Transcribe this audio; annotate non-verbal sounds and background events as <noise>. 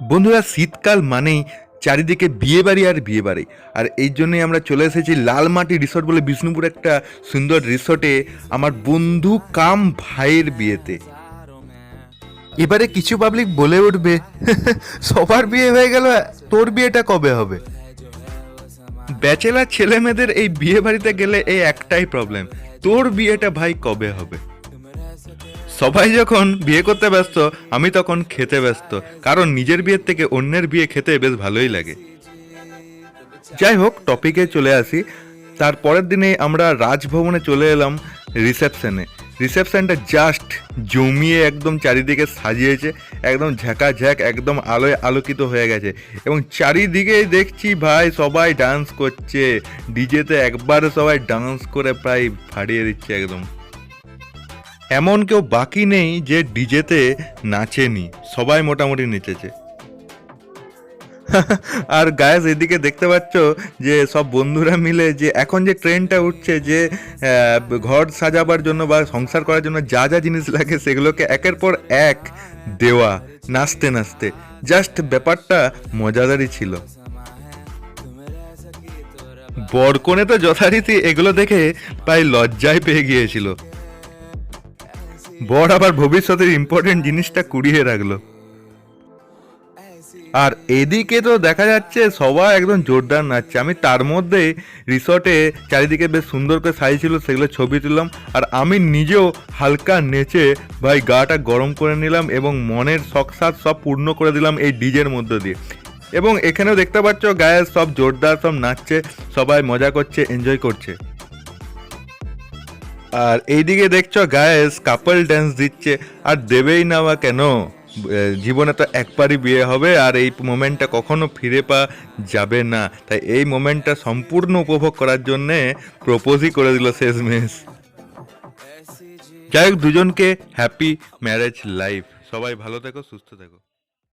বন্ধুরা, শীতকাল মানেই চারিদিকে বিয়ে বাড়ি আর বিয়ে বাড়ি আর এই জন্যই আমরা চলে এসেছি লালমাটি রিসর্ট বলে বিষ্ণুপুর একটা সুন্দর রিসর্টে আমার বন্ধু কাম ভাইয়ের বিয়েতে। এবারে কিছু পাবলিক বলে উঠবে, <laughs> সবার বিয়ে হয়ে গেল, তোর বিয়েটা কবে হবে? ব্যাচেলার ছেলে মেয়েদের এই বিয়ে বাড়িতে গেলে এই একটাই প্রবলেম তোর বিয়েটা ভাই কবে হবে? সবাই যখন বিয়ে করতে ব্যস্ত, আমি তখন খেতে ব্যস্ত। কারণ নিজের বিয়ের থেকে অন্যের বিয়ে খেতে বেশ ভালোই লাগে। যাই হোক টপিকে চলে আসি। তারপরের দিনে আমরা রাজভবনে চলে এলাম রিসেপশনে রিসেপশনটা জাস্ট জমিয়ে একদম চারিদিকে সাজিয়েছে, একদম ঝাঁকা ঝ্যাক একদম আলোয় আলোকিত হয়ে গেছে। এবং চারিদিকে দেখছি ভাই, সবাই ডান্স করছে। ডিজেতে একবার সবাই ডান্স করে প্রায় ফাড়িয়ে দিচ্ছে একদম। এমন কেউ বাকি নেই যে ডিজেতে নাচেনি, সবাই মোটামুটি নেচেছে। <laughs> আর গায়েস এদিকে দেখতে পাচ্ছ যে সব বন্ধুরা মিলে যে এখন যে ট্রেনটা উঠছে যে ঘর সাজাবার জন্য বা সংসার করার জন্য যা যা জিনিস লাগে সেগুলোকে একের পর এক দেওয়া, নাচতে নাচতে। জাস্ট ব্যাপারটা মজাদারই ছিল। বরকনে তো যথারীতি এগুলো দেখে প্রায় লজ্জায় পেয়ে গিয়েছিল। বর আবার ভবিষ্যতের ইম্পর্টেন্ট জিনিসটা কুড়িয়ে রাখল। আর এদিকে তো দেখা যাচ্ছে সবাই একদম জোরদার নাচছে। আমি তার মধ্যে রিসর্টে চারিদিকে বেশ সুন্দর করে সাজিয়েছিল, সেগুলো ছবি তুললাম। আর আমি নিজেও হালকা নেচে ভাই গাটা গরম করে নিলাম এবং মনের শখসাদ সব পূর্ণ করে দিলাম এই ডিজের মধ্য দিয়ে। এবং এখানেও দেখতে পাচ্ছ গায়ে সব জোরদার সব নাচছে, সবাই মজা করছে এনজয় করছে। আর এইদিকে দেখছ গায়েস কাপল ড্যান্স দিচ্ছে। আর দেবেই না বা কেন? জীবনে তো একবারই বিয়ে হবে, আর এই মোমেন্টটা কখনো ফিরে পা যাবে না। তাই এই মোমেন্টটা সম্পূর্ণ উপভোগ করার জন্যে প্রপোজই করে দিল শেষমেশ। যাই হোক, দুজনকে হ্যাপি ম্যারেজ লাইফ সবাই ভালো থেকো, সুস্থ থেকো।